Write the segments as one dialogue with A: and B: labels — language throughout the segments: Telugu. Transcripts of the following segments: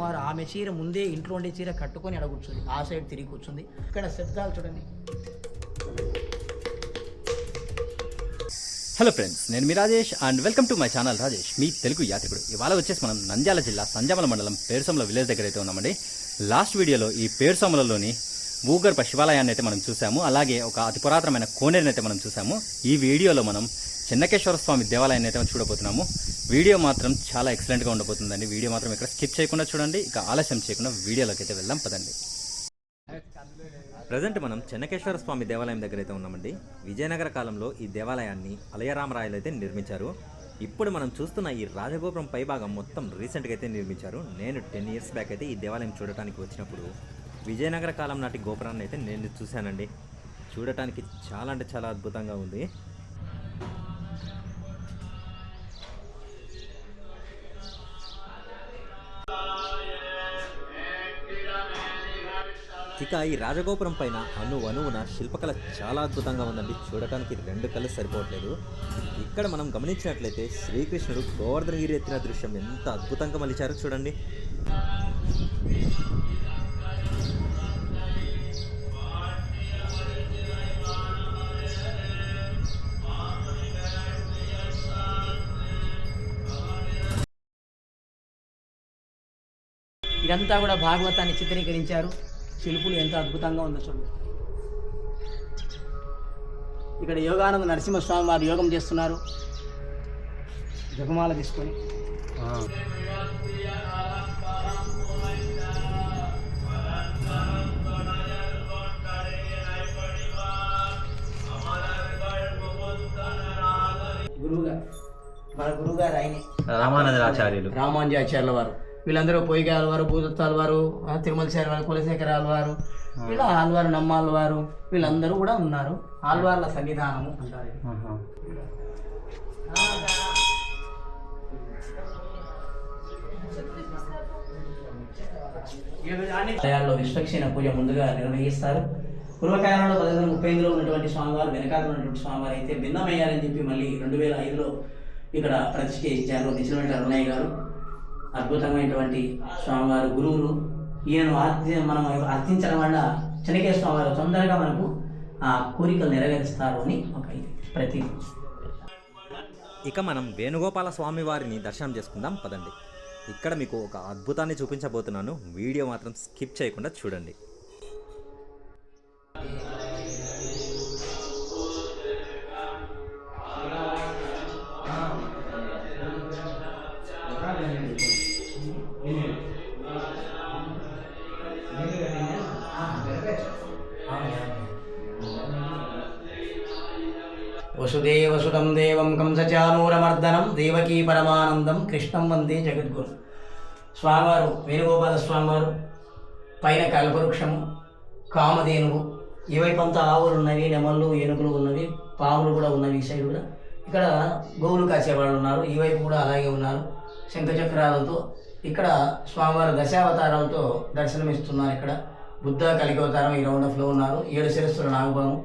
A: వారు ఆమె చీర ముందే ఇంట్లో ఉండే చీర కట్టుకొని అక్కడ కూర్చుంది. ఆ సైడ్ తిరిగి కూర్చుంది. ఇక్కడ శబ్దాలు చూడండి.
B: హలో ఫ్రెండ్స్ నేను మీ Rajesh and welcome to my channel Rajesh మీ తెలుగు యాత్రికుడు. ఇవాళ వచ్చేసి మనం నంద్యాల జిల్లా సంజామల మండలం పేరుసమల విలేజ్ దగ్గర అయితే ఉన్నామండి. లాస్ట్ వీడియోలో ఈ పేరుసమలలోని భూగర్భ శివాలయాన్ని అయితే మనం చూసాము. అలాగే ఒక అతి పురాతనమైన కోనేరుని అయితే మనం చూసాము. ఈ వీడియోలో మనం చెన్నకేశ్వర స్వామి దేవాలయాన్ని అయితే మనం చూడబోతున్నాము. వీడియో మాత్రం చాలా ఎక్సలెంట్గా ఉండబోతుందండి. వీడియో మాత్రం ఇక్కడ స్కిప్ చేయకుండా చూడండి. ఇక ఆలస్యం చేయకుండా వీడియోలోకి అయితే వెళ్దాం. పదండి. ప్రజెంట్ మనం చెన్నకేశ్వర స్వామి దేవాలయం దగ్గర అయితే ఉన్నామండి. విజయనగర కాలంలో ఈ దేవాలయాన్ని అలయరామరాయలు అయితే నిర్మించారు. ఇప్పుడు మనం చూస్తున్న ఈ రాజగోపురం పైభాగం మొత్తం రీసెంట్గా అయితే నిర్మించారు. నేను టెన్ ఇయర్స్ బ్యాక్ అయితే ఈ దేవాలయం చూడటానికి వచ్చినప్పుడు విజయనగర కాలం నాటి గోపురాన్ని అయితే నేను చూశానండి. చూడటానికి చాలా అంటే చాలా అద్భుతంగా ఉంది. ఇక ఈ రాజగోపురం పైన అను అనువున శిల్పకళ చాలా అద్భుతంగా ఉందండి. చూడటానికి రెండు కళ్ళు సరిపోవట్లేదు. ఇక్కడ మనం గమనించినట్లయితే శ్రీకృష్ణుడు గోవర్ధనగిరి ఎత్తిన దృశ్యం ఎంత అద్భుతంగా మలిచారో చూడండి.
A: ఇదంతా కూడా భాగవతాన్ని చిత్రీకరించారు. శిల్పులు ఎంత అద్భుతంగా ఉందో చూడండి. ఇక్కడ యోగానంద నరసింహస్వామి వారు యోగం చేస్తున్నారు. జపమాల తీసుకొని. గురువుగారు మన గురువుగారు ఆయనే.
B: రామానందరాచార్యులు.
A: రామానుజాచార్యుల వారు. వీళ్ళందరూ పొయ్యిగాల వారు భూదత్తాల వారు తిరుమల సారి వారు కులశేఖరాల వారు వీళ్ళ ఆల్వారు నమ్మాల వారు వీళ్ళందరూ కూడా ఉన్నారు. ఆల్వార్ల సన్నిధానము అంటారు. ఆలయాల్లో విశ్వక్షణ పూజ ముందుగా నిర్వహిస్తారు. పూర్వకాలంలో పదిహేను వందల ముప్పై ఎనిమిదిలో ఉన్నటువంటి స్వామివారు వెనకాల ఉన్నటువంటి స్వామివారు అయితే భిన్నమయ్యారని చెప్పి మళ్ళీ రెండు వేల ఐదులో ఇక్కడ ప్రతిష్ఠ ఇచ్చారు నిచ్చినటువంటి అరుణయ్య గారు. అద్భుతమైనటువంటి స్వామివారు గురువులు. ఈయనను ఆర్తి మనం అర్థించడం వల్ల చెనకే స్వామివారు తొందరగా మనకు ఆ కోరికలు నెరవేరుస్తారు అని ఒక ప్రతి
B: ఇక మనం వేణుగోపాల స్వామి వారిని దర్శనం చేసుకుందాం పదండి. ఇక్కడ మీకు ఒక అద్భుతాన్ని చూపించబోతున్నాను. వీడియో మాత్రం స్కిప్ చేయకుండా చూడండి.
A: వసుదేవసుతం దేవం కంసచానూరమర్దనం దేవకీ పరమానందం కృష్ణం వందే జగద్గురు. స్వామివారు వేణుగోపాల స్వామివారు పైన కల్పవృక్షము కామధేనువు ఈ వైపు ఆవులు ఉన్నవి నెమళ్ళు ఏనుగులు ఉన్నవి పాములు కూడా ఉన్నవి ఈ సైడ్ కూడా. ఇక్కడ గోవులు కాసేవాళ్ళు ఉన్నారు ఈ వైపు కూడా అలాగే ఉన్నారు. శంఖచక్రాలతో ఇక్కడ స్వామివారు దశావతారాలతో దర్శనమిస్తున్నారు ఇక్కడ. బుద్ధ కలిగవతారం ఈ రౌండ్ ఆఫ్లో ఉన్నారు. ఏడు శిరస్సుల నాగభావం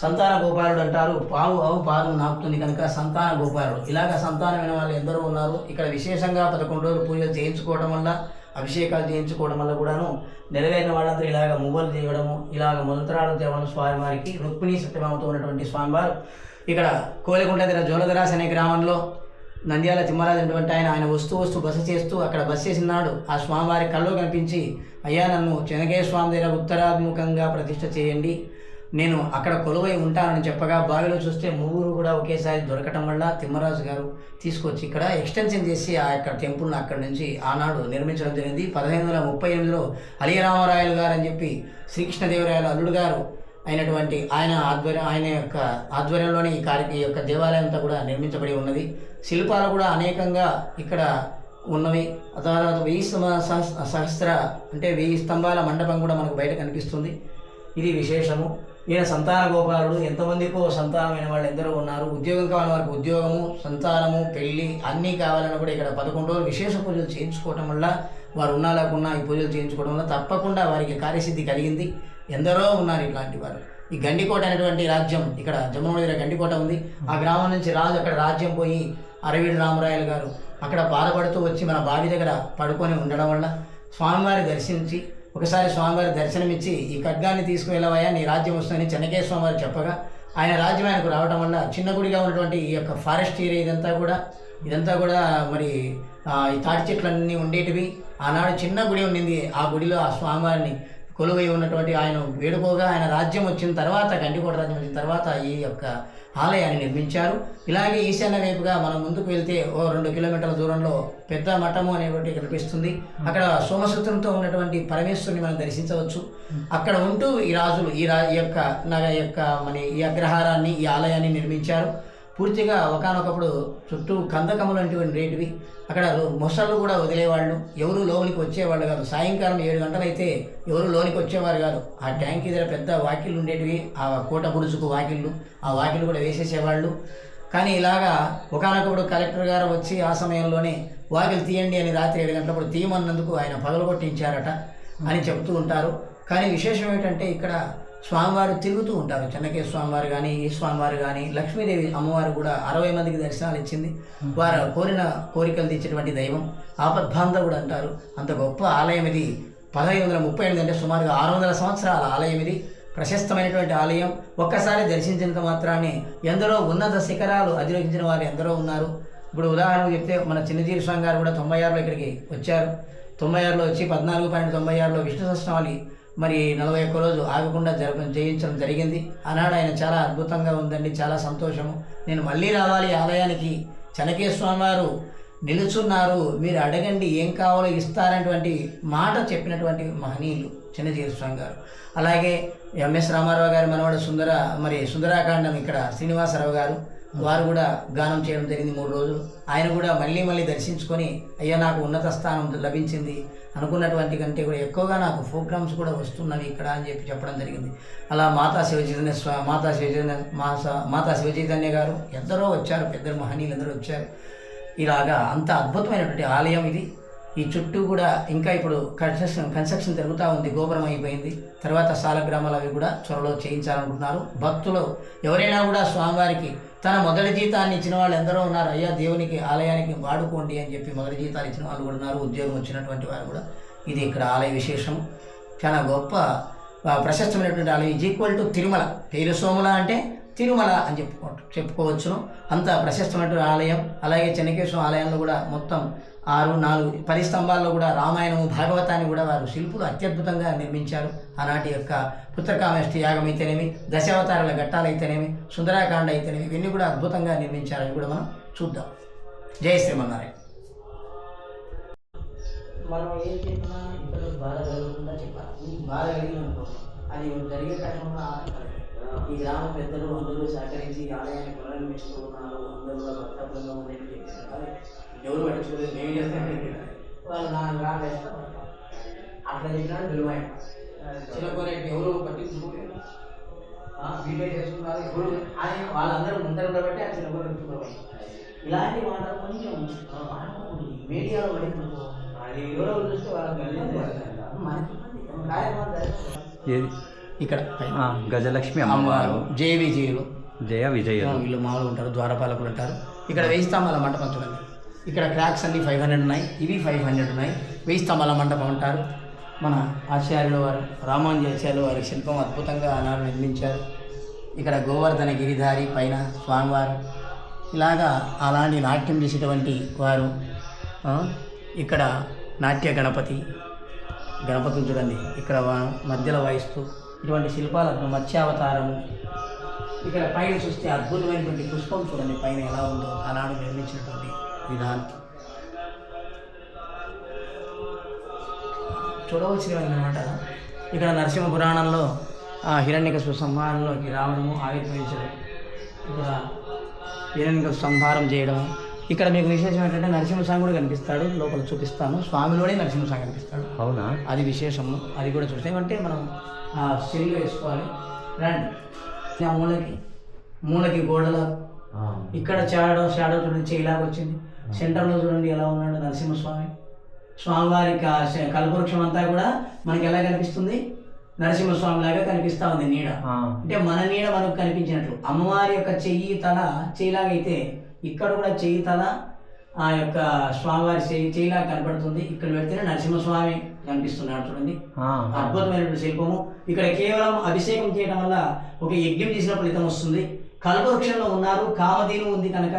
A: సంతాన గోపాలుడు అంటారు. పావు ఆవు పాలు నాకుతుంది కనుక సంతాన గోపాలుడు. ఇలాగ సంతానమైన వాళ్ళు ఎందరో ఉన్నారు. ఇక్కడ విశేషంగా పదకొండు రోజులు పూజలు చేయించుకోవడం వల్ల అభిషేకాలు చేయించుకోవడం వల్ల కూడాను నెరవేరిన వాళ్ళందరూ ఇలాగ మువ్వలు చేయడము ఇలాగ మంత్రాలు తేవడం స్వామివారికి రుక్మిణి సత్యభామతో ఉన్నటువంటి స్వామివారు. ఇక్కడ కోలికుంట దగ్గర జోలదరాస్ అనే గ్రామంలో నంద్యాల తిమ్మరాజు అనేటువంటి ఆయన ఆయన వస్తూ వస్తూ బస చేస్తూ అక్కడ బస చేసినాడు ఆ స్వామివారి కళ్ళు కనిపించి అయ్యా నన్ను చెనకేశ్వర స్వామి దగ్గర ఉత్తరాభిముఖంగా ప్రతిష్ట చేయండి. నేను అక్కడ కొలువై ఉంటానని చెప్పగా బావిలో చూస్తే ముగ్గురు కూడా ఒకేసారి దొరకటం వల్ల తిమ్మరాజు గారు తీసుకొచ్చి ఇక్కడ ఎక్స్టెన్షన్ చేసి ఆ యొక్క టెంపుల్ని అక్కడి నుంచి ఆనాడు నిర్మించడం జరిగింది. పదిహేను వందల ముప్పై ఎనిమిదిలో అలియరామరాయలు గారు అని చెప్పి శ్రీకృష్ణదేవరాయల అల్లుడు గారు అయినటువంటి ఆయన ఆధ్వర్యం ఆయన యొక్క ఆధ్వర్యంలోనే ఈ కార్య ఈ యొక్క దేవాలయం అంతా కూడా నిర్మించబడి ఉన్నది. శిల్పాలు కూడా అనేకంగా ఇక్కడ ఉన్నవి. ఆ తర్వాత వెయ్యి సహస్- సహస్ర అంటే వెయ్యి స్తంభాల మండపం కూడా మనకు బయట కనిపిస్తుంది. ఇది విశేషము. ఈయన సంతాన గోపాలుడు ఎంతమందికో సంతానమైన వాళ్ళు ఎందరో ఉన్నారు. ఉద్యోగం కావాలని వారికి ఉద్యోగము సంతానము పెళ్ళి అన్నీ కావాలని కూడా ఇక్కడ పదకొండు రోజులు విశేష పూజలు చేయించుకోవటం వల్ల వారు ఉన్నా లేకున్నా ఈ పూజలు చేయించుకోవడం వల్ల తప్పకుండా వారికి కార్యసిద్ధి కలిగింది. ఎందరో ఉన్నారు ఇట్లాంటి వారు. ఈ గండికోట అనేటువంటి రాజ్యం ఇక్కడ జమ్మూ దగ్గర గండికోట ఉంది. ఆ గ్రామం నుంచి రాజు అక్కడ రాజ్యం పోయి అరవీడు రామరాయలు గారు అక్కడ బాధపడుతూ వచ్చి మన బావి దగ్గర పడుకొని ఉండడం వల్ల స్వామివారి దర్శించి ఒకసారి స్వామివారి దర్శనమిచ్చి ఈ ఖడ్గాన్ని తీసుకువెళ్ళవయ్యా నీ రాజ్యం వస్తుందని చెన్నకేశ్వర స్వామివారు చెప్పగా ఆయన రాజ్యం ఆయనకు రావడం వల్ల చిన్న గుడిగా ఉన్నటువంటి ఈ యొక్క ఫారెస్ట్ ఏరియా ఇదంతా కూడా ఇదంతా కూడా మరి ఈ తాటి చెట్లన్నీ ఉండేటివి. ఆనాడు చిన్న గుడి ఉండింది. ఆ గుడిలో ఆ స్వామివారిని కొలువై ఉన్నటువంటి ఆయన వేడుకోగా ఆయన రాజ్యం వచ్చిన తర్వాత గండికోట రాజ్యం వచ్చిన తర్వాత ఈ యొక్క ఆలయాన్ని నిర్మించారు. ఇలాగే ఈశాన్య వైపుగా మనం ముందుకు వెళ్తే ఓ రెండు కిలోమీటర్ల దూరంలో పెద్ద మఠము అనేటువంటి కనిపిస్తుంది. అక్కడ సోమసూత్రంతో ఉన్నటువంటి పరమేశ్వరుని మనం దర్శించవచ్చు. అక్కడ ఉంటూ ఈ రాజులు ఈ రా ఈ యొక్క నగ యొక్క మన ఈ అగ్రహారాన్ని ఈ ఆలయాన్ని నిర్మించారు. పూర్తిగా ఒకనొకప్పుడు చుట్టూ కందకములు వంటివి రేటివి. అక్కడ మొసళ్ళు కూడా వదిలేవాళ్ళు. ఎవరు లోనికి వచ్చేవాళ్ళు కాదు. సాయంకాలం ఏడు గంటలైతే ఎవరు లోనికి వచ్చేవారు కాదు. ఆ ట్యాంక్ దగ్గర పెద్ద వాకిళ్ళు ఉండేటివి. ఆ కోట బురుజుకు వాకిళ్ళు. ఆ వాకిళ్ళు కూడా వేసేసేవాళ్ళు. కానీ ఇలాగా ఒకనొకప్పుడు కలెక్టర్ గారు వచ్చి ఆ సమయంలోనే వాకిలు తీయండి అని రాత్రి ఏడు గంటలప్పుడు తీయమన్నందుకు ఆయన పగలగొట్టించారట అని చెబుతూ ఉంటారు. కానీ విశేషం ఏంటంటే ఇక్కడ స్వామివారు తిరుగుతూ ఉంటారు. చెన్నకేశ్వర స్వామివారు కానీ ఈ స్వామివారు కానీ లక్ష్మీదేవి అమ్మవారు కూడా అరవై మందికి దర్శనాలు ఇచ్చింది. వారు కోరిన కోరికలు తీర్చేటువంటి దైవం. ఆపద్బాంధవుడు అంటారు. అంత గొప్ప ఆలయం ఇది. పదహైదు వందల ముప్పై ఎనిమిది అంటే సుమారుగా ఆరు వందల సంవత్సరాల ఆలయం ఇది. ప్రశస్తమైనటువంటి ఆలయం. ఒక్కసారి దర్శించినంత మాత్రాన్ని ఎందరో ఉన్నత శిఖరాలు అధిరోహించిన వారు ఎందరో ఉన్నారు. ఇప్పుడు ఉదాహరణకు చెప్తే మన చిన్నజీవి స్వామి గారు కూడా తొంభై ఆరులో ఇక్కడికి వచ్చారు. తొంభై ఆరులో వచ్చి పద్నాలుగు పాయింట్ తొంభై ఆరులో విష్ణు సహస్రనామాలి మరి నలభై ఒక్క రోజు ఆగకుండా జరప చేయించడం జరిగింది. ఆనాడు ఆయన చాలా అద్భుతంగా ఉందండి చాలా సంతోషము. నేను మళ్ళీ రావాలి ఆలయానికి. చనకే స్వామివారు నిలుచున్నారు. మీరు అడగండి ఏం కావాలో ఇస్తారనేటువంటి మాట చెప్పినటువంటి మహనీయులు చిన్నజీవి స్వామి గారు. అలాగే ఎంఎస్ రామారావు గారి మనవాడు సుందర మరి సుందరాకాండం ఇక్కడ శ్రీనివాసరావు గారు వారు కూడా గానం చేయడం జరిగింది మూడు రోజులు. ఆయన కూడా మళ్ళీ మళ్ళీ దర్శించుకొని అయ్యా నాకు ఉన్నత స్థానం లభించింది. అనుకున్నటువంటి కంటే కూడా ఎక్కువగా నాకు ప్రోగ్రామ్స్ కూడా వస్తున్నవి ఇక్కడ అని చెప్పి చెప్పడం జరిగింది. అలా మాతా శివచైతన్య స్వా మాతా శివచైతన్య మాస మాతా శివచైతన్య గారు ఎందరో వచ్చారు పెద్ద మహనీయులు ఎందరో వచ్చారు. ఇలాగా అంత అద్భుతమైనటువంటి ఆలయం ఇది. ఈ చుట్టూ కూడా ఇంకా ఇప్పుడు కన్స్ట్రక్షన్ కన్స్ట్రక్షన్ జరుగుతూ ఉంది గోపురం అయిపోయింది. తర్వాత సాలగ్రామాలు అవి కూడా త్వరలో చేయించాలనుకుంటున్నారు. భక్తులు ఎవరైనా కూడా స్వామివారికి తన మొదటి జీతాన్ని ఇచ్చిన వాళ్ళు ఎందరో ఉన్నారు. అయ్యా దేవునికి ఆలయానికి వాడుకోండి అని చెప్పి మొదటి జీతాలు ఇచ్చిన వాళ్ళు కూడా ఉన్నారు. ఉద్యోగం వచ్చినటువంటి వారు కూడా. ఇది ఇక్కడ ఆలయ విశేషం. చాలా గొప్ప ప్రశస్తమైనటువంటి ఆలయం. Is equal to Tirumala. పేరు సోముల అంటే తిరుమల అని చెప్పుకో చెప్పుకోవచ్చును. అంత ప్రశస్తమైనటువంటి ఆలయం. అలాగే చెన్నకేశ్వరం ఆలయంలో కూడా మొత్తం ఆరు నాలుగు పరిస్తంభాల్లో కూడా రామాయణము భాగవతాన్ని కూడా వారు శిల్పులు అత్యద్భుతంగా నిర్మించారు. ఆనాటి యొక్క పుత్రకామేష్టి యాగం అయితేనేమి దశావతారాల ఘట్టాలైతేనేమి సుందరాకాండ అయితేనేమి ఇవన్నీ కూడా అద్భుతంగా నిర్మించారని కూడా మనం చూద్దాం. జయ శ్రీమన్నారాయణ. మనం ఏం చెప్పినా ఇతరులకు బాధ కలగకుండా చెప్పాలి. మీకు బాధ కలిగిననుకో అది జరిగే క్రమంలో ఈ గ్రామ పెద్దలు అందరూ సహకరించి ఆలయాన్ని పునర్నిర్మిస్తూ ఉన్నారు అందరూ భక్త బృందం అనేది చెప్పారు ఎవరు పట్టించుకోలేదు. మేము చేస్తాం? వాళ్ళు నా రా వేస్తాం అట్లా చెప్పినాడు విలువాయన చిలకోరేటి ఎవరు పట్టించుకోలేదు. ఆ, వీడియో చేసుకున్నారు ఎవరు ఆయన వాళ్ళందరూ ముందర ఉండబట్టి ఆ చిలకోరేటి ఇలాంటి మాటలు కొంచెం మాట్లాడకూడదు. మీడియాలో పడిపోతుంది అది ఎవరో చూస్తే వాళ్ళకి. మనకి.
B: ఏది?
A: ఇక్కడ
B: గజలక్ష్మి
A: అమ్మవారు. జయ విజయులు.
B: జయ విజయులు.
A: వీళ్ళు మామూలు ఉంటారు. ద్వారపాలకులు ఉంటారు. ఇక్కడ వెయ్యి స్తంభాల మంటపం చూడండి. ఇక్కడ క్రాక్స్ అన్ని ఫైవ్ హండ్రెడ్ ఉన్నాయి. ఇవి ఫైవ్ హండ్రెడ్ ఉన్నాయి. వెయ్యి స్తంభాల మంటపం అంటారు. మన ఆచార్యుల వారు రామానుజాచార్యుల వారి శిల్పం అద్భుతంగా ఆనాడు నిర్మించారు. ఇక్కడ గోవర్ధన గిరిధారి పైన స్వామివారు. ఇలాగా అలాంటి నాట్యం చేసేటువంటి వారు ఇక్కడ నాట్య గణపతి గణపతిని చూడండి. ఇక్కడ మధ్యలో వాయిస్తూ ఇటువంటి శిల్పాలకు మత్స్యావతారము ఇక్కడ పైన చూస్తే అద్భుతమైనటువంటి పుష్పం చూడండి. పైన ఎలా ఉందో ఆనాడు నిర్మించినటువంటి విధానం చూడవలసినమాట ఇక్కడ నరసింహ పురాణంలో ఆ హిరణ్యకశిపు సంహారంలోకి రావడము ఆవిర్భవించడం ఇక్కడ హిరణ్యకశిపు సంహారం చేయడం. ఇక్కడ మీకు విశేషం ఏంటంటే నరసింహస్వామి కూడా కనిపిస్తాడు లోపల చూపిస్తాను. స్వామిలోనే నరసింహస్వామి కనిపిస్తాడు.
B: అవునా?
A: అది విశేషము. అది కూడా చూస్తే ఏమంటే మనం ఆ స్టిల్ వేసుకోవాలి. రండి. ఆ మూలకి మూలకి గోడల ఇక్కడ షాడో షాడో చూడండి చేయలాగా వచ్చింది సెంటర్లో చూడండి ఎలా ఉన్నాడు నరసింహస్వామి. స్వామివారి కల్పవృక్షం అంతా కూడా మనకి ఎలా కనిపిస్తుంది? నరసింహస్వామి లాగా కనిపిస్తా ఉంది నీడ. అంటే మన నీడ మనకు కనిపించినట్లు. అమ్మవారి యొక్క చెయ్యి తల చెయ్యిలాగా అయితే ఇక్కడ కూడా చెయ్యి తల ఆ యొక్క స్వామివారి చేయి చేయిలా కనపడుతుంది. ఇక్కడ పెడితేనే నరసింహస్వామి కనిపిస్తున్నాడు చూడండి. అద్భుతమైనటువంటి శిల్పము. ఇక్కడ కేవలం అభిషేకం చేయడం వల్ల ఒక యజ్ఞం చేసిన ఫలితం వస్తుంది. కల్పవృక్షంలో ఉన్నారు కామధేను ఉంది కనుక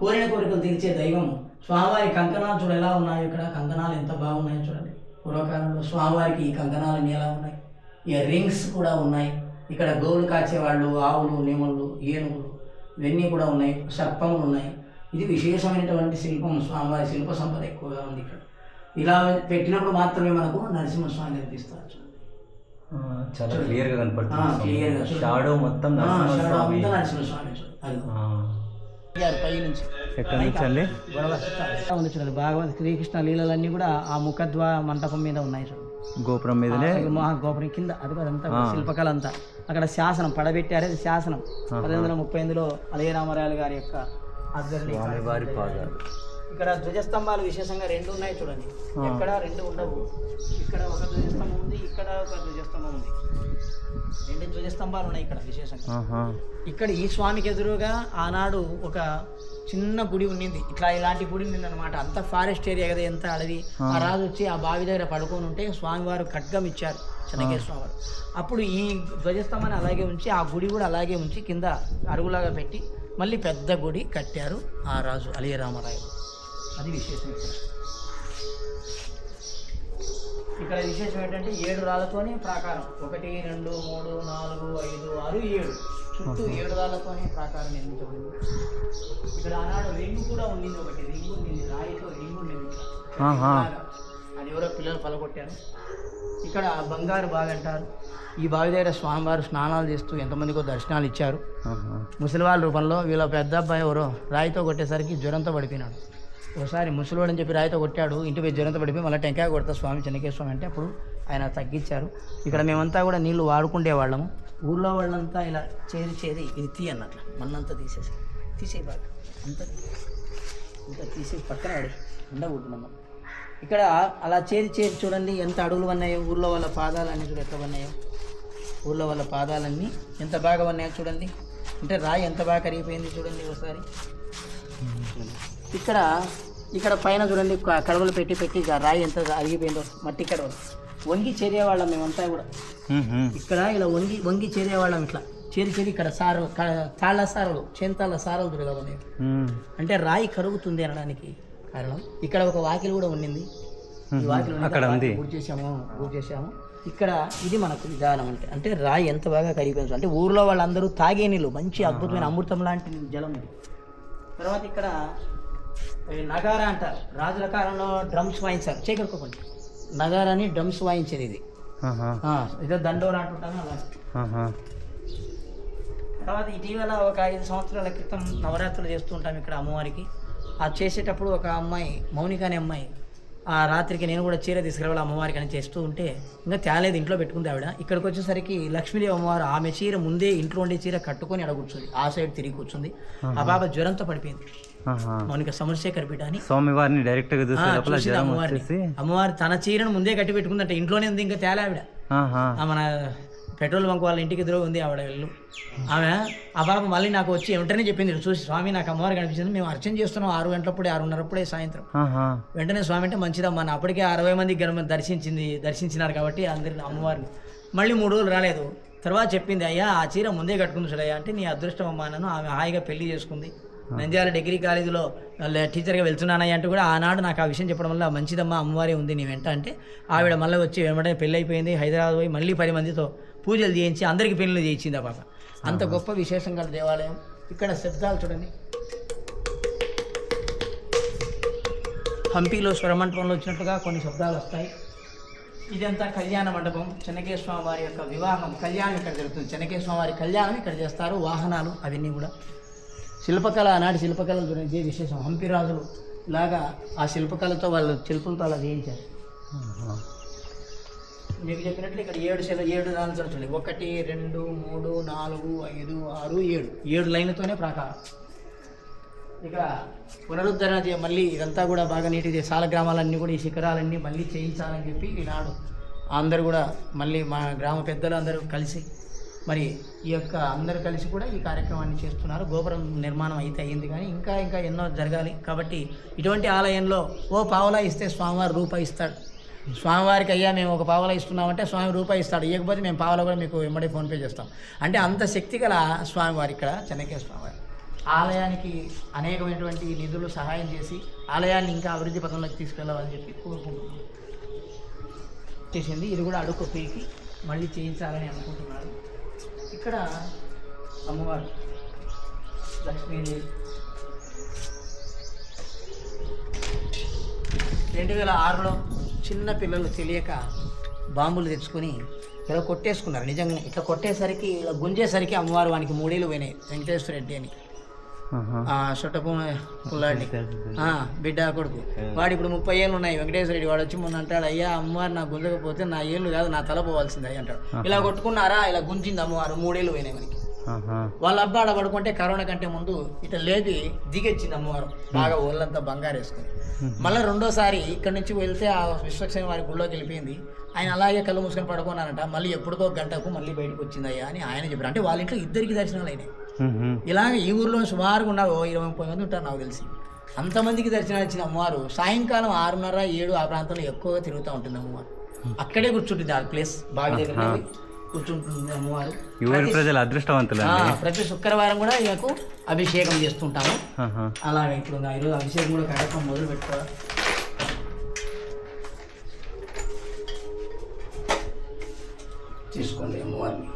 A: కోరిన కోరికలు తీర్చే దైవం స్వామివారి కంకణాలు చూడ ఎలా ఉన్నాయో ఇక్కడ. కంకణాలు ఎంత బాగున్నాయో చూడండి. పూర్వకాలంలో స్వామివారికి ఈ కంకణాలు ఎలా ఉన్నాయి? ఇక రింగ్స్ కూడా ఉన్నాయి. ఇక్కడ గోవులు కాచేవాళ్ళు ఆవులు నేమళ్ళు ఏనుగులు ఇవన్నీ కూడా ఉన్నాయి. సర్పములు ఉన్నాయి. ఇది విశేషమైనటువంటి శిల్పం. స్వామివారి శిల్ప సంపద ఎక్కువగా ఉంది ఇక్కడ. ఇలా పెట్టినప్పుడు మాత్రమే మనకు నరసింహస్వామి కనిపిస్తారు
B: చాలా క్లియర్గా
A: ఆ,
B: కనపడుతుంది
A: clear గా చూడండి.
B: షాడో మొత్తం నరసింహస్వామి.
A: నరసింహస్వామి. గారు పై నుంచి
B: ఎక్కడి నుంచి అండి
A: ఉంది చూడండి భాగవత శ్రీకృష్ణ లీలలన్నీ కూడా ఆ ముఖద్వా మంటపం మీద ఉన్నాయి చూడండి.
B: గోపురం మీదనే?
A: గోపురం కింద అది అదంతా శిల్పకళ అంతా అక్కడ శాసనం పడబెట్టారు అది శాసనం. పదిహేను వందల ముప్పై ఎనిమిదిలో అలయ రామారాయలు గారి యొక్క
B: స్వామివారి పాదాలు.
A: ఇక్కడ ధ్వజస్తంభాలు విశేషంగా రెండు ఉన్నాయి చూడండి. ఎక్కడ రెండు ఉండవు. ఇక్కడ ఒక ధ్వజస్తంభం ఉంది ఒక ధ్వజస్తంభం ఉంది. రెండు ధ్వజస్తంభాలు ఉన్నాయి ఇక్కడ విశేషంగా. ఇక్కడ ఈ స్వామికి ఎదురుగా ఆనాడు ఒక చిన్న గుడి ఉన్నింది. ఇట్లా ఇలాంటి గుడి ఉంది అనమాట అంత ఫారెస్ట్ ఏరియా కదా ఎంత అడవి. ఆ. రాజు వచ్చి ఆ బావి దగ్గర పడుకొని ఉంటే స్వామివారు ఖడ్గం ఇచ్చారు చెన్నకేశ్వర స్వామివారు. అప్పుడు ఈ ధ్వజస్తంభాన్ని అలాగే ఉంచి ఆ గుడి కూడా అలాగే ఉంచి కింద అరుగులాగా పెట్టి మళ్ళీ పెద్ద గుడి కట్టారు ఆ రాజు అలియ రామరాయలు అది విశేషం ఇక్కడ విశేషం ఏంటంటే ఏడు రాళ్ళతోనే ప్రాకారం. ఒకటి రెండు మూడు నాలుగు ఐదు ఆరు ఏడు. చుట్టూ ఏడు రాళ్ళతోనే ప్రాకారం నిర్మించబడింది. ఇక్కడ ఆనాడు రింగు కూడా ఉండింది ఒకటి. రింగు ఉండింది. రాయితో రింగు.
B: ఆహా.
A: అది ఎవరో పిల్లలు పలగొట్టారు. ఇక్కడ బంగారు బావి అంటారు. ఈ బావి దగ్గర స్వామివారు స్నానాలు చేస్తూ ఎంతమందికో దర్శనాలు ఇచ్చారు. ముసలివాళ్ళ రూపంలో వీళ్ళ పెద్ద అబ్బాయి ఎవరో రాయితో కొట్టేసరికి జ్వరంతో పడిపోయినాడు. ఒకసారి ముసలివాడు అని చెప్పి రాయితో కొట్టాడు ఇంటి పోయి జ్వరంతో పడిపోయి మళ్ళీ టెంకాయ కొడతా స్వామి చెన్నకేశ్వర స్వామి అంటే అప్పుడు ఆయన తగ్గించారు. ఇక్కడ మేమంతా కూడా నీళ్ళు వాడుకుంటే వాళ్ళము. ఊళ్ళో వాళ్ళంతా ఇలా చేరి చేరి ఇది తీ అన్నట్లు మన్నంతా తీసేసి తీసే బాగా అంత ఇంకా తీసి పక్కన పడి ఉండకూడదు ఇక్కడ అలా చేరి చేరి చూడండి ఎంత అడుగులు ఉన్నాయో ఊళ్ళో వాళ్ళ పాదాలన్నీ చూడ ఎట్లా ఉన్నాయో ఊళ్ళో వాళ్ళ పాదాలన్నీ ఎంత బాగా ఉన్నాయో చూడండి. అంటే రాయి ఎంత బాగా కరిగిపోయింది చూడండి ఒకసారి. ఇక్కడ ఇక్కడ పైన చూడండి కడవలు పెట్టి పెట్టి ఇక రాయి ఎంత అరిగిపోయిందో మట్టి కడవలు వంగి చేరేవాళ్ళం మేమంతా కూడా. ఇక్కడ ఇలా వంగి వంగి చేరేవాళ్ళం ఇట్లా. చేరి చేరి ఇక్కడ సారు తాళ్ళ సారలు చేంతాళ్ళ సారలు దొరకవు
B: మ్మ్.
A: అంటే రాయి కరుగుతుంది అనడానికి కారణం. ఇక్కడ ఒక వాకిలి కూడా ఉండింది. ఈ వాకిలి.
B: అక్కడ ఉంది.
A: చేసాము చేసాము ఇక్కడ ఇది మనకు విధానం అంటే అంటే రాయి ఎంత బాగా కరిగిపోయింది. అంటే ఊర్లో వాళ్ళందరూ తాగే నీళ్ళు మంచి అద్భుతమైన అమృతం లాంటి జలం ఇది. తర్వాత ఇక్కడ నగారా అంటారు. రాజుల కాలంలో డ్రమ్స్ వాయించారు. చేకరుకోకండి. నగారాని డ్రమ్స్ వాయించేది ఇది. ఇదో దండోరా అంటుంటాను అలా. తర్వాత ఇటీవల ఒక ఐదు సంవత్సరాల క్రితం నవరాత్రులు చేస్తూ ఉంటాం ఇక్కడ అమ్మవారికి. ఆ చేసేటప్పుడు ఒక అమ్మాయి మౌనిక అనే అమ్మాయి ఆ రాత్రికి నేను కూడా చీర తీసుకురావాలి అమ్మవారికి అని చేస్తూ ఉంటే ఇంకా తేలేదు ఇంట్లో పెట్టుకుంది ఆవిడ. ఇక్కడికి వచ్చేసరికి లక్ష్మీదేవి అమ్మవారు ఆమె చీర ముందే ఇంట్లో ఉండే చీర కట్టుకొని అక్కడ కూర్చుంది. ఆ సైడ్ తిరిగి కూర్చుంది. ఆ బాబా జ్వరంతో పడిపోయింది. మౌనిక సమర్శేఖర్ పీఠ అని.
B: స్వామివారిని
A: డైరెక్ట్గా
B: చూసే
A: అమ్మవారిని. అమ్మవారు తన చీరను ముందే కట్టి పెట్టుకుందంట. ఇంట్లోనే ఉంది ఇంకా తేలే ఆవిడ మన పెట్రోల్ బంక్ వాళ్ళ ఇంటికి ఎదురు ఉంది ఆవిడ ఇల్లు. ఆమె ఆ బాబు మళ్ళీ నాకు వచ్చి వెంటనే చెప్పింది చూసి స్వామి నాకు అమ్మవారు కనిపించింది మేము అర్చన చేస్తున్నాం ఆరు గంటలప్పుడే ఆరున్నరప్పుడే సాయంత్రం. వెంటనే స్వామి అంటే మంచిదమ్మా నా అప్పటికే అరవై మంది గణ దర్శించింది దర్శించినారు కాబట్టి అందరిని అమ్మవారిని. మళ్ళీ మూడు రోజులు రాలేదు. తర్వాత చెప్పింది అయ్యా ఆ చీర ముందే కట్టుకుంది చూడయ్యా అంటే నీ అదృష్టం అమ్మా నన్ను ఆమె హాయిగా పెళ్ళి చేసుకుంది. నంద్యాల డిగ్రీ కాలేజీలో టీచర్గా వెళ్తున్నానయ్య అంటూ కూడా ఆనాడు నాకు ఆ విషయం చెప్పడం వల్ల మంచిదమ్మా అమ్మవారే ఉంది నీ వెంట. అంటే ఆవిడ మళ్ళీ వచ్చి వెంటనే పెళ్ళి అయిపోయింది. హైదరాబాద్ పోయి మళ్ళీ పది మందితో పూజలు చేయించి అందరికి పెళ్ళిళ్ళు చేయించింది ఆ పాప. అంత గొప్ప విశేషం గల దేవాలయం. ఇక్కడ శబ్దాలు చూడండి. హంపీలో స్వరమంటపంలో వచ్చినట్లుగా కొన్ని శబ్దాలు వస్తాయి. ఇదంతా కళ్యాణ మండపం చెన్నకేశ్వర స్వామి వారి యొక్క వివాహం. కళ్యాణం ఇక్కడ జరుగుతుంది. చెన్నకేశ్వర స్వామి వారి కళ్యాణం ఇక్కడ చేస్తారు. వాహనాలు అవన్నీ కూడా. శిల్పకళ ఆనాటి శిల్పకళ గురించి విశేషం. హంపి రాజులు ఇలాగా ఆ శిల్పకళతో వాళ్ళు శిల్పులతో అలా చేయించారు. మీకు చెప్పినట్లు ఇక్కడ ఏడు సెల ఏడు దాని చూడండి. ఒకటి రెండు మూడు నాలుగు ఐదు ఆరు ఏడు. ఏడు లైన్లతోనే ప్రాకారం. ఇక పునరుద్ధరణ మళ్ళీ ఇదంతా కూడా బాగా నీటి సాల గ్రామాలన్నీ కూడా ఈ శిఖరాలన్నీ మళ్ళీ చేయించాలని చెప్పి ఈనాడు అందరూ కూడా మళ్ళీ మా గ్రామ పెద్దలు అందరూ కలిసి మరి ఈ యొక్క అందరూ కలిసి కూడా ఈ కార్యక్రమాన్ని చేస్తున్నారు. గోపురం నిర్మాణం అయితే అయ్యింది కానీ ఇంకా ఇంకా ఎన్నో జరగాలి. కాబట్టి ఇటువంటి ఆలయంలో ఓ పావలా ఇస్తే స్వామివారు రూపాయి ఇస్తాడు. స్వామివారికి అయ్యా మేము ఒక పావలా ఇస్తున్నామంటే స్వామి రూపాయి ఇస్తాడు. ఇవ్వకపోతే మేము పావలా కూడా మీకు ఇమ్మడి ఫోన్పే చేస్తాం. అంటే అంత శక్తి గల స్వామివారి ఇక్కడ చెన్నకే స్వామివారి. ఆలయానికి అనేకమైనటువంటి నిధులు సహాయం చేసి ఆలయాన్ని ఇంకా అభివృద్ధి పథంలోకి తీసుకెళ్ళాలని చెప్పి కోరుకుంటున్నాను చేసింది. ఇది కూడా అడుగు పీకి మళ్ళీ చేయించాలని అనుకుంటున్నారు. ఇక్కడ అమ్మవారు లక్ష్మీదేవి. రెండు వేల ఆరులో చిన్న పిల్లలు తెలియక బాంబులు తెచ్చుకొని ఇలా కొట్టేసుకున్నారు. నిజంగానే ఇట్లా కొట్టేసరికి ఇలా గుంజేసరికి అమ్మవారు వానికి మూడేళ్ళు పోయినాయి వెంకటేశ్వర రెడ్డి అని. ఆ, సొట్టపు పుల్లాడి బిడ్డ కొడుకు. వాడు ఇప్పుడు ముప్పై ఏళ్ళు ఉన్నాయి వెంకటేశ్వర రెడ్డి. వాడు వచ్చి మొన్న అంటాడు అయ్యా అమ్మవారు నాకు గుంజకపోతే నా ఏళ్ళు కాదు నా తల పోవాల్సింది అంటాడు. ఇలా కొట్టుకున్నారా? ఇలా గుంజింది అమ్మవారు మూడేళ్ళు పోయినాయి మనకి. వాళ్ళ అబ్బాడ పడుకుంటే కరోనా కంటే ముందు ఇట్లా లేపి దిగొచ్చింది అమ్మవారు. బాగా ఒళ్ళంతా బంగారు వేసుకుని. మళ్ళీ రెండోసారి ఇక్కడ నుంచి వెళ్తే ఆ విశ్వక్సేన వారి గుళ్ళోకి వెళ్ళిపోయింది. ఆయన అలాగే కళ్ళు మూసుకొని పడుకున్నారంట. మళ్ళీ ఎప్పుడుకో గంటకు మళ్ళీ బయటకు వచ్చింది అయ్యా అని ఆయన చెప్పారు. అంటే వాళ్ళ ఇంట్లో ఇద్దరికి దర్శనాలు అయినాయి. ఇలాగ ఈ ఊర్లో సుమారుగా ఉన్నారు. ఇరవై ముప్పై మంది ఉంటారు నాకు తెలిసి. అంతమందికి దర్శనాలు ఇచ్చిన అమ్మవారు సాయంకాలం ఆరున్నర ఏడు ఆ ప్రాంతంలో ఎక్కువగా తిరుగుతూ ఉంటుంది అమ్మవారు అక్కడే కూర్చుంటుంది ఆ ప్లేస్. బావి దగ్గర కూర్చుంటుంది అమ్మవారు.
B: ప్రజలు అదృష్టవంతులు
A: ప్రతి శుక్రవారం కూడా ఈయనకు అభిషేకం చేస్తుంటాము. అలాగే ఇప్పుడు ఈరోజు అభిషేకం కూడా కార్యక్రమం మొదలు పెట్టుకోవాలి. తీసుకోండి అమ్మవారిని.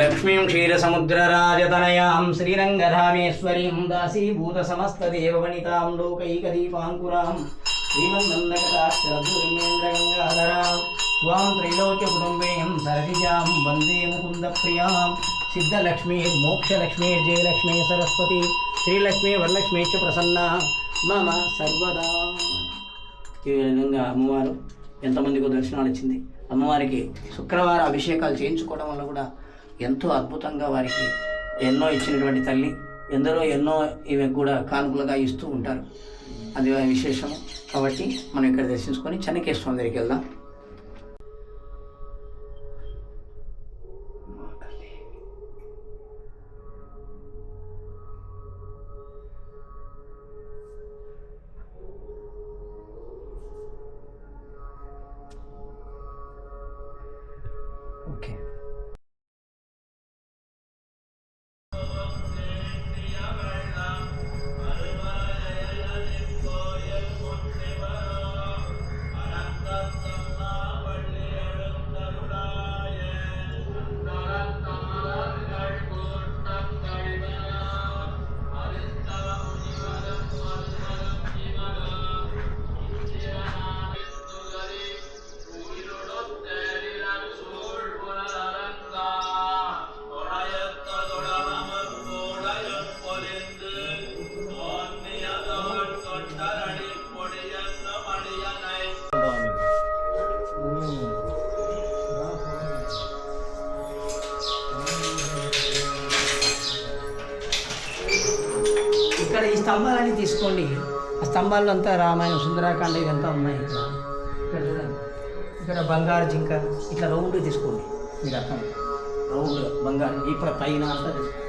A: లక్ష్మీం క్షీరసముద్రరాజతనయాం శ్రీరంగధామేశ్వరీం దాసీభూత సమస్త దేవవనితాం లోకైకదీపాంకురాం శ్రీమందందకటాక్షరధుర్మేంద్రగంగాధరాం స్వాం త్రైలోక్య కుటుంబేయం సరసిజాం వందే ముకుంద ప్రియాం సిద్ధలక్ష్మీ మోక్షలక్ష్మీ జయలక్ష్మీ సరస్వతి శ్రీలక్ష్మీ వరలక్ష్మీ చ ప్రసన్న మమ సర్వదా ఈ విధంగా అమ్మవారు ఎంతమందికో దర్శనాలు ఇచ్చింది. అమ్మవారికి శుక్రవారం అభిషేకాలు చేయించుకోవడం వల్ల కూడా ఎంతో అద్భుతంగా వారికి ఎన్నో ఇచ్చినటువంటి తల్లి ఎందరో ఎన్నో ఇవి కూడా కానుకలుగా ఇస్తూ ఉంటారు. అది విశేషం కాబట్టి మనం ఇక్కడ దర్శించుకొని చెన్నకేశ్వరం దగ్గరికి వెళ్దాం. స్తంభాల్లో అంతా రామాయణం సుందరాకాండ ఇదంతా ఉన్నాయి. ఇక్కడ చూడండి ఇక్కడ బంగారు జింక ఇట్లా రౌండ్ తీసుకోండి. మీరు అర్థం రౌండ్ బంగారు ఇక్కడ పైన అంతా తీసుకోండి.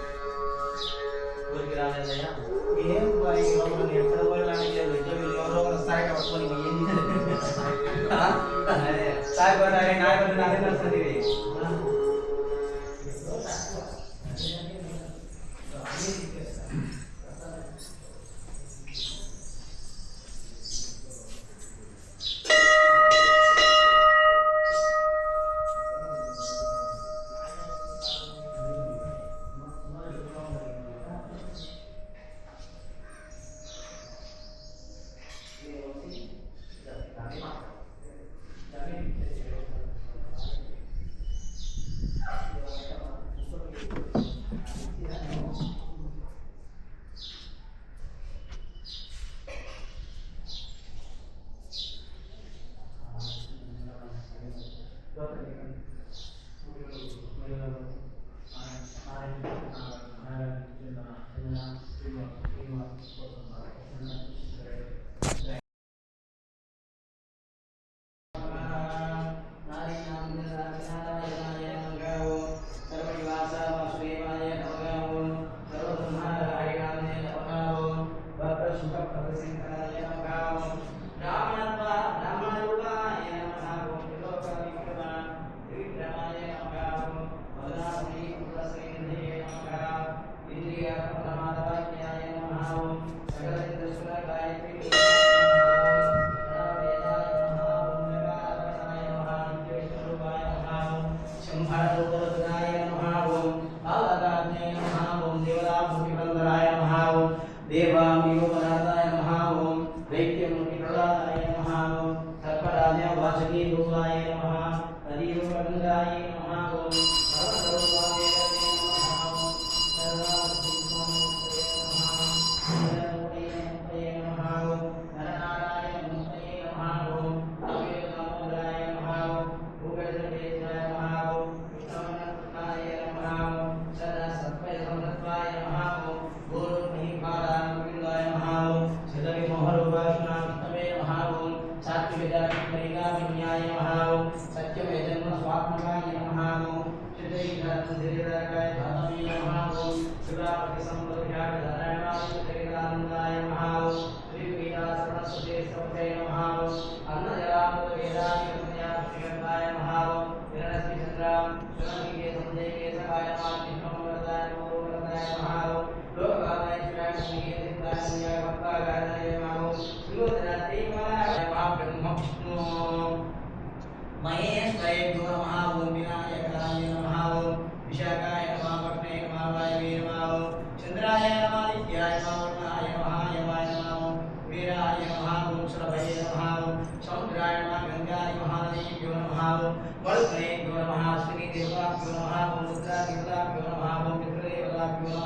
A: So now, okay, someone look.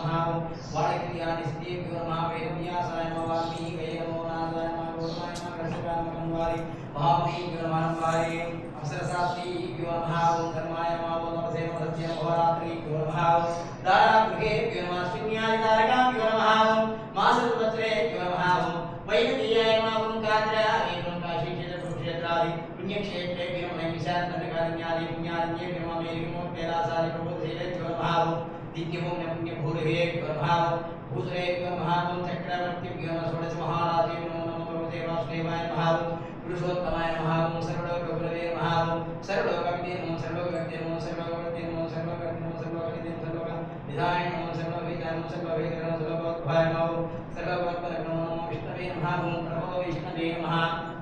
A: नमः वाणक्रियानिस्ते विवर महावेदव्यासाय महावाल्मीकि वै नमो नाथाय महागौरवाय महाकर्षकात्मकन्वारि महामयि विवरमानन्वारि अक्षरसाक्षी विवरमहाव कर्माय महावोदमसेव सत्यं भवरात्रि विवरमहाव दारागृहे विवरमाश्विन्याय तारकां विवरमहाव मासरुपत्रे विवरमहाव वैगतीयाय महावुङ्काद्राय पुण्यक्षेत्रादि पुण्यक्षेत्रे विवरमहिषान्तरकारिण्यादि पुण्यादिन्ये विवरमेरिमो कैलासादि प्रबोधेन विवरमहाव నమః ఓం మాసపత్రేభ్యో నమః ఓం వైదతీయాయ నమః ఓం కాద్రాయ ఓం కాశీక్షేత్ర కురుక్షేత్రాది పుణ్యక్షేత్రేభ్యో నమః విశాఖండకారణ్యాది పుణ్యారణ్యేభ్యో నమః మేరిమో కైలాసాది ప్రభుశైలేభ్యో నమః ఓం దివ్యమో పుణ్యభూరిభ్యో నమః ఓం భూసురేభ్యో నమః ఓం చక్రవర్తిభ్యో నమః షోడశ మహారాజేభ్యో నమః ప్రభుదే వాసుదేవాయ నమః ఓం పురుషోత్తమాయ నమః ఓం సర్వలోకగురవే నమః ఓం సర్వలోకవిదే నమో సర్వలోకవిదే నమో సర్వలోకవిదే నమో సర్వలోకవిదే నమో సర్వలోకవిదే నమో సర్వలోక విధాయ నమో సర్వవేద నమో సర్వవేద నమో సర్వభోద్భాయ నమో సర్వభోద్భాయ నమో నమో విష్ణవే నమః ఓం ప్రభో విష్ణవే నమః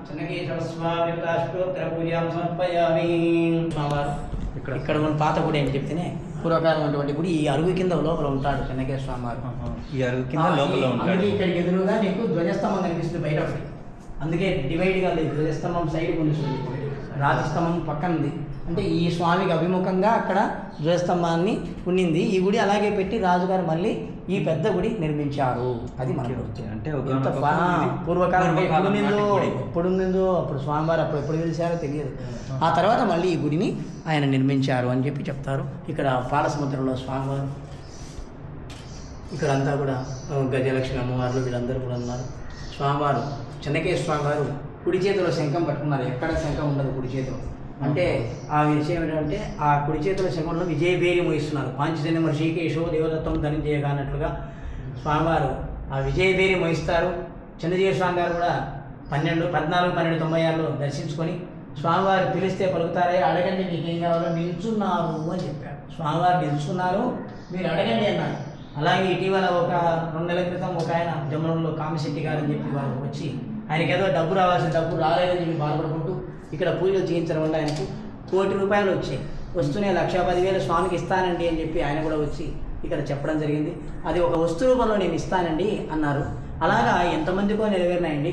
A: చెన్నకేశవ స్వామి అష్టోత్తర పూజాం సమర్పయామి స్వామివారు
B: ఇక్కడ.
A: ఇక్కడ మన పాత గుడి ఏం చెప్తేనే పూర్వకాలం అటువంటి గుడి ఈ అరుగు కింద లోపల ఉంటాడు చెన్నకేశ్వర స్వామివారు
B: ఈ అరుగు కింద లోపల ఉంటాడు.
A: ఇక్కడికి ఎదురుగా నీకు ధ్వజస్తంభం కనిపిస్తుంది బయట ఒకటి. అందుకే డివైడ్గా లేదు. ధ్వజస్తంభం సైడ్ కొనిస్తుంది రాజస్తంభం పక్కన ఉంది అంటే ఈ స్వామికి అభిముఖంగా అక్కడ ధ్వజస్తంభాన్ని ఉండింది ఈ గుడి అలాగే పెట్టి రాజుగారు మళ్ళీ ఈ పెద్ద గుడి నిర్మించారు. అది మన
B: ఓకే,
A: గుడి.
B: ఓకే. అంటే
A: పూర్వకాలం అంటే
B: పూర్వకాలం
A: ఎప్పుడు నిందో
B: నాటి గుడి.
A: ఎప్పుడు నిందో అప్పుడు స్వామివారు అప్పుడు ఎప్పుడు పిలిచారో తెలియదు. ఆ. తర్వాత మళ్ళీ ఈ గుడిని ఆయన నిర్మించారు అని చెప్పి చెప్తారు. ఇక్కడ పాలసముద్రంలో స్వామివారు ఇక్కడ అంతా కూడా గజలక్ష్మి అమ్మవార్లు వీళ్ళందరూ కూడా ఉన్నారు. స్వామివారు చెన్నకేశ్వర స్వామివారు కుడి చేతిలో శంఖం పట్టుకున్నారు. ఎక్కడ శంఖం ఉండదు కుడి చేతిలో. అంటే ఆ విషయం ఏంటంటే ఆ కుడి చేతిలో శంఖంలో విజయభేరి మోయిస్తున్నారు. పాంచజన్య ఋషికేశో దేవదత్వం ధరించేయగా అన్నట్లుగా స్వామివారు ఆ విజయభేరి మోయిస్తారు. చంద్రజీవ స్వామి గారు కూడా పన్నెండు పద్నాలుగు పన్నెండు తొంభై ఆరులో దర్శించుకొని స్వామివారు పిలిస్తే పలుకుతారే అడగండి మీకేం కావాలో నిల్చున్నారు అని చెప్పారు. స్వామివారు నిల్చున్నారు మీరు అడగండి అన్నారు. అలాగే ఇటీవల ఒక రెండు నెలల క్రితం ఒక ఆయన జమ్మనంలో కామశెట్టి గారు అని చెప్పి వారు వచ్చి ఆయనకి ఏదో డబ్బు రావాల్సిన డబ్బు రాలేదని చెప్పి బాధపడుకుంటూ ఇక్కడ పూజలు చేయించడం వల్ల ఆయనకు కోటి రూపాయలు వచ్చాయి. వస్తూనే లక్ష పదివేలు స్వామికి ఇస్తానండి అని చెప్పి ఆయన కూడా వచ్చి ఇక్కడ చెప్పడం జరిగింది. అది ఒక వస్తు రూపంలో నేను ఇస్తానండి అన్నారు. అలాగా ఎంతమందికో నెరవేరినాయండి.